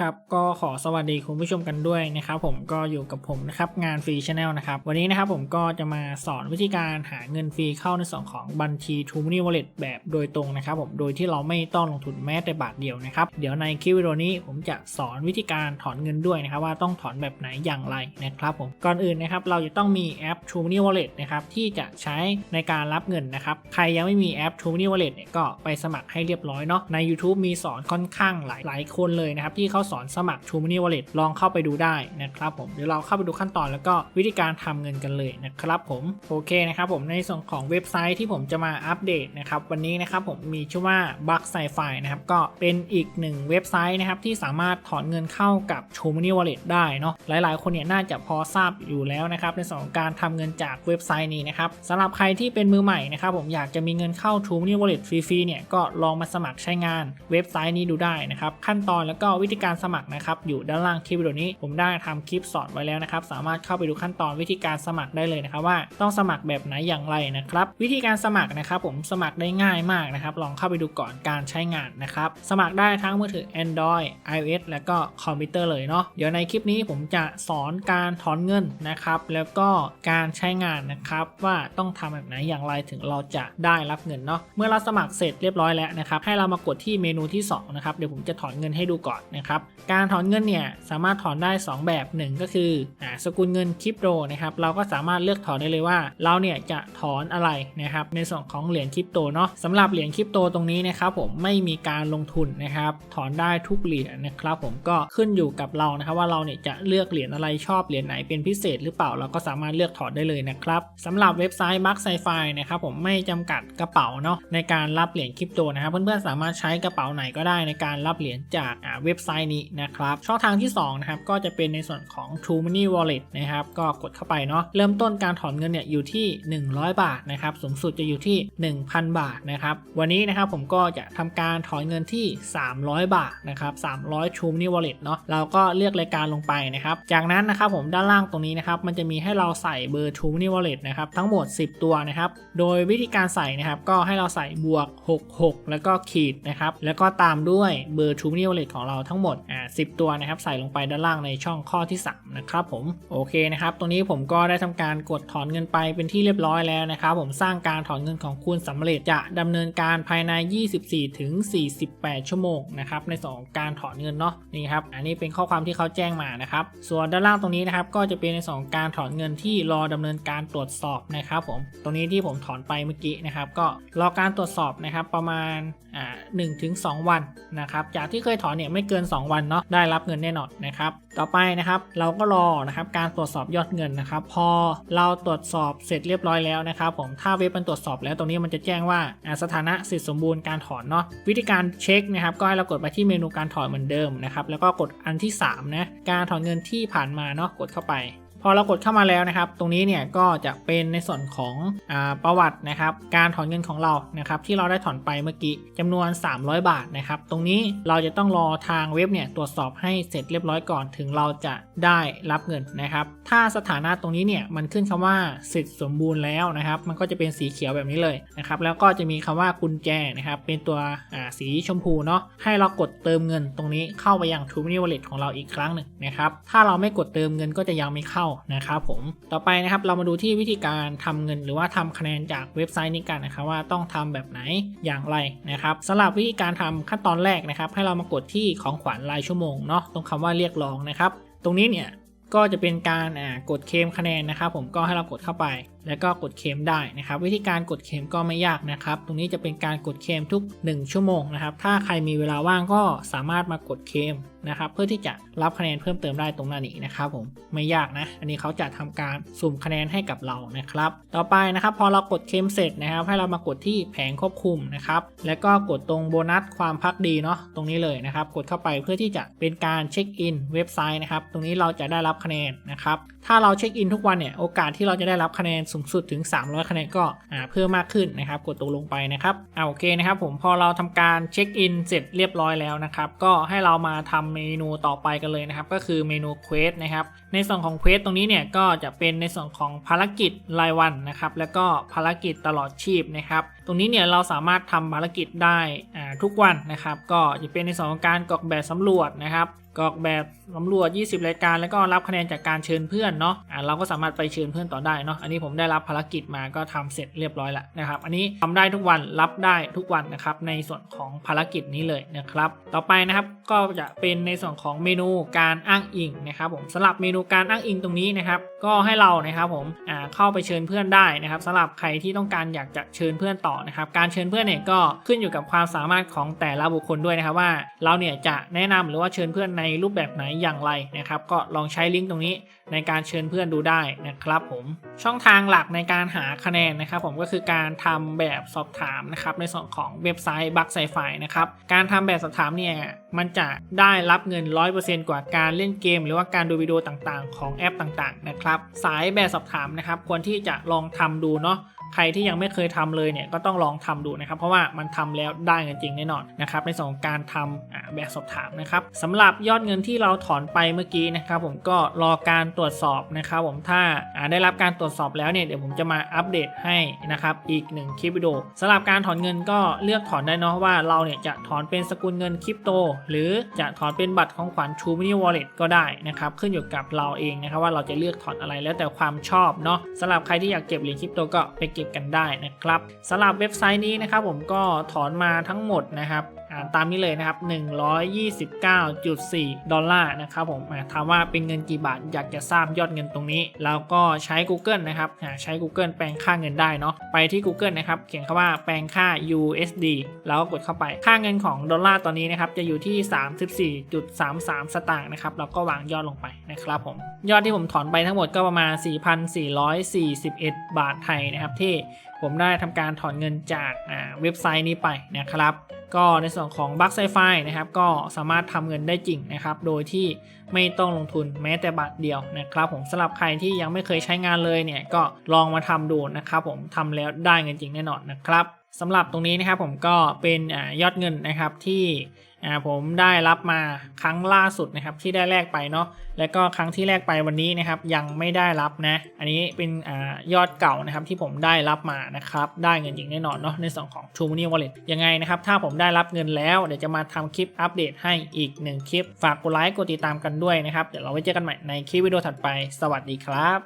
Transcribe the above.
ครับก็ขอสวัสดีคุณผู้ชมกันด้วยนะครับผมก็อยู่กับผมนะครับงานฟรีชาแนลนะครับวันนี้นะครับผมก็จะมาสอนวิธีการหาเงินฟรีเข้าในส่วนของบัญชี t r u e Money Wallet แบบโดยตรงนะครับผมโดยที่เราไม่ต้องลงทุนแม้แต่บาทเดียวนะครับเดี๋ยวในคลิปวิดีโอนี้ผมจะสอนวิธีการถอนเงินด้วยนะครับว่าต้องถอนแบบไหนอย่างไรนะครับผมก่อนอื่นนะครับเราจะต้องมีแอป t r u e Money Wallet นะครับที่จะใช้ในการรับเงินนะครับใครยังไม่มีแอป t r u e Money Wallet เนี่ยก็ไปสมัครให้เรียบร้อยเนาะใน YouTube มีสอนค่อนข้างหลายหลายคนเลยนะครับที่เขาสอนสมัคร True Money Wallet ลองเข้าไปดูได้นะครับผมเดี๋ยวเราเข้าไปดูขั้นตอนแล้วก็วิธีการทำเงินกันเลยนะครับผมโอเคนะครับผมในส่วนของเว็บไซต์ที่ผมจะมาอัปเดตนะครับวันนี้นะครับผมมีชื่อว่า b u g s i f i นะครับก็เป็นอีกหนึ่งเว็บไซต์นะครับที่สามารถถอนเงินเข้ากับ True Money Wallet ได้เนาะหลายๆ คนเนี่ยน่าจะพอทราบอยู่แล้วนะครับในส่วนของการทำเงินจากเว็บไซต์นี้นะครับสำหรับใครที่เป็นมือใหม่นะครับผมอยากจะมีเงินเข้า True Money Wallet ฟรีๆเนี่ยก็ลองมาสมัครใช้งานเว็บไซต์นี้ดูได้นะครับขั้นตอนแล้วก็วิธีการสมัครนะครับอยู่ด้านล่างคลิปวิดีโอนี้ ผมได้ทำคลิปสอนไว้แล้วนะครับสามารถเข้าไปดูขั้นตอนวิธีการสมัครได้เลยนะครับว่าต้องสมัครแบบไหนอย่างไรนะครับวิธีการสมัครนะครับผมสมัครได้ง่ายมากนะครับลองเข้าไปดูก่อนการใช้งานนะครับสมัครได้ทั้งมือถือ Android iOS แล้วก็คอมพิวเตอร์เลยเนาะเดี๋ยวในคลิปนี้ผมจะสอนการถอนเงินนะครับแล้วก็การใช้งานนะครับว่าต้องทำแบบไหนอย่างไรถึงเราจะได้รับเงินเนาะเมื่อเราสมัครเสร็จเรียบร้อยแล้วนะครับให้เรามากดที่เมนูที่2นะครับเดี๋ยวผมจะถอนเงินให้ดูก่อนนะครับการถอนเงินเนี่ยสามารถถอนได้ 2 แบบหนึ่งก็คืออสกุลเงินคริปโตนะครับเราก็สามารถเลือกถอนได้เลยว่า เราเนี่ยจะถอนอะไรนะครับในส่วนของเหรียญคริปโตเนาะสำหรับเหรียญคริปโตตรงนี้นะครับผมไม่มีการลงทุนนะครับถอนได้ทุกเหรียญนะครับผมก็ขึ้นอยู่กับเรานะครับว่าเราเนี่ยจะเลือกเหรียญอะไรชอบเหรียญไหนเป็นพิเศษหรือเปล่าเราก็สามารถเลือกถอนได้เลยนะครับสำหรับเว็บไซต์ b u g s i f i นะครับผมไม่จำกัดกระเป๋าเนาะในการรับเหรียญคริปโตนะครับเพื่อนๆสามารถใช้กระเป๋าไหนก็ได้ในการรับเหรียญจากเว็บไซต์นี้นะครับ ช่องทางที่2นะครับก็จะเป็นในส่วนของ True Money Wallet นะครับก็กดเข้าไปเนาะเริ่มต้นการถอนเงินเนี่ยอยู่ที่ 100 บาทนะครับสูงสุดจะอยู่ที่ 1,000 บาทนะครับวันนี้นะครับผมก็จะทำการถอนเงินที่ 300 บาทนะครับ300 True Money Wallet เนาะเราก็เลือกรายการลงไปนะครับจากนั้นนะครับผมด้านล่างตรงนี้นะครับมันจะมีให้เราใส่เบอร์ True Money Wallet นะครับทั้งหมด 10 ตัวนะครับโดยวิธีการใส่นะครับก็ให้เราใส่บวก 66 แล้วก็ขีดนะครับแล้วก็ตามด้วยเบอร์ True Money Wallet ของเราทั้งหมดอ่า10ตัวนะครับใส่ลงไปด้านล่างในช่องข้อที่ 3 นะครับผมโอเคนะครับตรงนี้ผมก็ได้ทำการกดถอนเงินไปเป็นที่เรียบร้อยแล้วนะครับผมสร้างการถอนเงินของคุณสำเร็จจะดำเนินการภายใน 24ถึง48 ชั่วโมงนะครับในส่วนของการถอนเงินเนาะนี่ครับอันนี้เป็นข้อความที่เขาแจ้งมานะครับส่วนด้านล่างตรงนี้นะครับก็จะเป็นในส่วนของการถอนเงินที่รอดำเนินการตรวจสอบนะครับผมตรงนี้ที่ผมถอนไปเมื่อกี้นะครับก็รอการตรวจสอบนะครับประมาณอ่าหนึ่งถึงสองวันนะครับจากที่เคยถอนเนี่ยไม่เกิน 2วันเนาะได้รับเงินแน่นอนนะครับต่อไปนะครับเราก็รอนะครับการตรวจสอบยอดเงินนะครับ พอเราตรวจสอบเสร็จเรียบร้อยแล้วนะครับผมถ้าเว็บมันตรวจสอบแล้วตรงนี้มันจะแจ้งว่าสถานะสิทธิสมบูรณ์การถอนเนาะวิธีการเช็คนะครับก็ให้เรากดไปที่เมนูการถอนเหมือนเดิมนะครับแล้วก็กดอันที่3นะการถอนเงินที่ผ่านมาเนาะกดเข้าไป พอเรากดเข้ามาแล้วนะครับ ตรงนี้เนี่ยก็จะเป็นในส่วนของอประวัตินะครับ การถอนเงินของเรานะครับ ที่เราได้ถอนไปเมื่อกี้จำนวน 300 บาทนะครับ ตรงนี้เราจะต้องรอทางเว็บเนี่ยตรวจสอบให้เสร็จเรียบร้อยก่อนถึงเราจะได้รับเงินนะครับ ถ้าสถานะตรงนี้เนี่ยมันขึ้นคำว่าสิทธิ์สมบูรณ์แล้วนะครับ มันก็จะเป็นสีเขียวแบบนี้เลยนะครับ แล้วก็จะมีคำว่ากุญแจนะครับ เป็นตัวสีชมพูเนาะ ให้เรากดเติมเงินตรงนี้เข้าไปยัง True Money Wallet ของเราอีกครั้งหนึ่งนะครับ ถ้าเราไม่กดเติมเงินก็จะยังไม่เข้านะครับผมต่อไปนะครับเรามาดูที่วิธีการทำเงิน หรือว่าทำคะแนนจากเว็บไซต์นี้กันนะครับว่าต้องทำแบบไหนอย่างไรนะครับสำหรับวิธีการทำขั้นตอนแรกนะครับ ให้เรามากดที่ของขวัญรายชั่วโมงเนาะตรงคำว่าเรียกร้องนะครับ ตรงนี้เนี่ยก็จะเป็นการกดเคมคะแนนนะครับ ผมก็ให้เรากดเข้าไปแล้วก็กดเคลมได้นะครับ วิธีการกดเคลมก็ไม่ยากนะครับ ตรงนี้จะเป็นการกดเคลมทุก 1 ชั่วโมงนะครับ ถ้าใครมีเวลาว่างก็สามารถมากดเคลมนะครับ เพื่อที่จะรับคะแนนเพิ่มเติมได้ตรงหน้านี้นะครับผมไม่ยากนะ อันนี้เขาจะทำการสุ่มคะแนนให้กับเรานะครับ ต่อไปนะครับ พอเรากดเคลมเสร็จนะครับ ให้เรามากดที่แผงควบคุมนะครับ แล้วก็กดตรงโบนัสความพักดีเนาะตรงนี้เลยนะครับ กดเข้าไปเพื่อที่จะเป็นการเช็คอินเว็บไซต์นะครับ ตรงนี้เราจะได้รับคะแนนนะครับ ถ้าเราเช็คอินทุกวันเนี่ยโอกาสที่เราจะได้รับคะแนนสูงสุดถึง 300 คะแนนก็เพิ่มมากขึ้นนะครับ กดตัวลงไปนะครับอ่าโอเคนะครับผมพอเราทำการเช็คอินเสร็จเรียบร้อยแล้วนะครับ ก็ให้เรามาทำเมนูต่อไปกันเลยนะครับ ก็คือเมนูเควสนะครับ ในส่วนของเควสตรงนี้เนี่ยก็จะเป็นในส่วนของภารกิจรายวันนะครับ แล้วก็ภารกิจตลอดชีพนะครับ รงนี้เนี่ยเราสามารถทำภารกิจได้ทุกวันนะครับ ก็จะเป็นในส่วนของการกรอกแบบสำรวจนะครับกรอกแบบสำรวจ 20 รายการ แล้วก็รับคะแนนจากการเชิญเพื่อนเนาะอ่าเราก็สามารถไปเชิญเพื่อนต่อได้เนาะ อันนี้ผมได้รับภารกิจมาก็ทำเสร็จเรียบร้อยแล้วนะครับ อันนี้ทำได้ทุกวันรับได้ทุกวันนะครับในส่วนของภารกิจนี้เลยนะครับ ต่อไปนะครับก็จะเป็นในส่วนของเมนูการอ้างอิงนะครับผมสำหรับเมนูการอ้างอิงตรงนี้นะครับ ก็ให้เรานะครับผมเข้าไปเชิญเพื่อนได้นะครับสำหรับใครที่ต้องการอยากจะเชิญเพื่อนต่อนะครับการเชิญเพื่อนเนี่ยก็ขึ้นอยู่กับความสามารถของแต่ละบุคคลด้วยนะครับว่า เราเนี่ยจะแนะนำหรือว่าเชิญเพื่อนในรูปแบบไหนอย่างไรนะครับก็ลองใช้ลิงก์ตรงนี้ในการเชิญเพื่อนดูได้นะครับผมช่องทางหลักในการหาคะแนนนะครับผมก็คือการทำแบบสอบถามนะครับในส่วนของเว็บไซต์บักไซไฟนะครับการทำแบบสอบถามเนี่ยมันจะได้รับเงิน 100%กว่าการเล่นเกม หรือว่าการดูวิดีโอต่างๆ ของแอปต่างๆนะครับสายแบบสอบถามนะครับควรที่จะลองทำดูเนาะ ใครที่ยังไม่เคยทำเลยเนี่ยก็ต้องลองทำดูนะครับ เพราะว่ามันทำแล้วได้เงินจริงแน่นอนนะครับในส่วนของการทำอ่าแบบสอบถามนะครับสำหรับยอดเงินที่เราถอนไปเมื่อกี้นะครับ ผมก็รอการตรวจสอบนะครับผมถ้าได้รับการตรวจสอบแล้วเนี่ยเดี๋ยวผมจะมาอัปเดตให้นะครับอีกหนึ่งคลิปวิดีโอสำหรับการถอนเงินก็เลือกถอนได้เนาะว่าเราเนี่ยจะถอนเป็นสกุลเงินคริปโต หรือจะถอนเป็นบัตรของขวัญ True Mini Wallet ก็ได้นะครับขึ้นอยู่กับเราเองนะครับว่าเราจะเลือกถอนอะไรแล้วแต่ความชอบเนาะสำหรับใครที่อยากเก็บเหรียญคริปโตก็ไปเก็บกันได้นะครับสำหรับเว็บไซต์นี้นะครับผมก็ถอนมาทั้งหมดนะครับ อ่าตามนี้เลยนะครับ 129.4 ดอลลาร์นะครับผมถามว่าเป็นเงินกี่บาทอยากจะทราบยอดเงินตรงนี้ แล้วก็ใช้ Google นะครับใช้ Google แปลงค่าเงินได้เนาะไปที่ Google นะครับ เขียนคำว่าแปลงค่า USD แล้วก็กดเข้าไปค่าเงินของดอลลาร์ตอนนี้นะครับจะอยู่ที่ 34.33 สตางค์นะครับแล้วก็วางยอดลงไปนะครับผมยอดที่ผมถอนไปทั้งหมดก็ประมาณ 4,441 บาทไทยนะครับที่ผมได้ทำการถอนเงินจากเว็บไซต์นี้ไปนะครับ ก็ในส่วนของบัคไซไฟนะครับก็สามารถทำเงินได้จริงนะครับ โดยที่ไม่ต้องลงทุนแม้แต่บาทเดียวนะครับ ผมสำหรับใครที่ยังไม่เคยใช้งานเลยเนี่ยก็ลองมาทำดูนะครับ ผมทำแล้วได้เงินจริงแน่นอนนะครับ สำหรับตรงนี้นะครับผมก็เป็นอยอดเงินนะครับที่ผมได้รับมาครั้งล่าสุดนะครับที่ได้แลกไปเนาะแล้วก็ครั้งที่แลกไปวันนี้นะครับยังไม่ได้รับนะ อันนี้เป็นอยอดเก่านะครับที่ผมได้รับมานะครับได้เงินจริงแน่นอนเนาะในส่วนของ True Money Wallet ยังไงนะครับถ้าผมได้รับเงินแล้วเดี๋ยวจะมาทำคลิปอัปเดตให้อีกหนึ่งคลิป ฝากกดไลค์กดติดตามกันด้วยนะครับเดี๋ยวเราไว้เจอกันใหม่ในคลิปวิดีโอถัดไป สวัสดีครับ